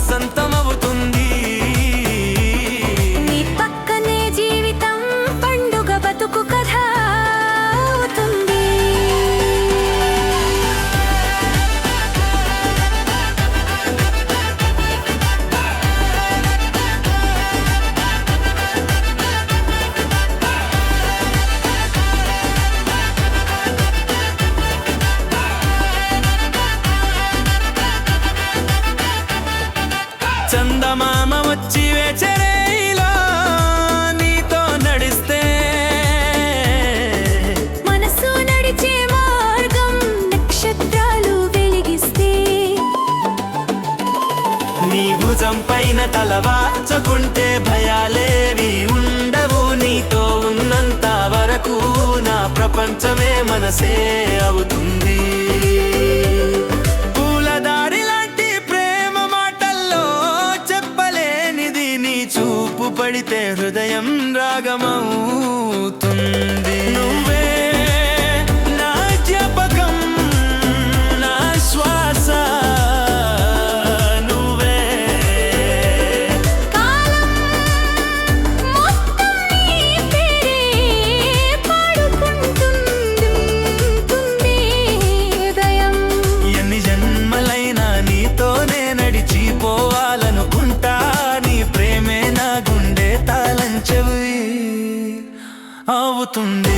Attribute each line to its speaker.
Speaker 1: చూసినప్పుడల్ల నా హృదయం వసంతమవుతుంది చందమామ వచ్చి వేచరేలో నీతో నడిస్తే.
Speaker 2: మనసు నడిచే మార్గం నక్షత్రాలు వెలిగిస్తే.
Speaker 1: నీ భుజం పైన తలవాచకుంటే భయాలేవి ఉండవు. నీతో ఉన్నంత వరకు నా ప్రపంచమే మనసే అవుతుంది. పడితే హృదయం రాగమవుతుంది అవుతుంది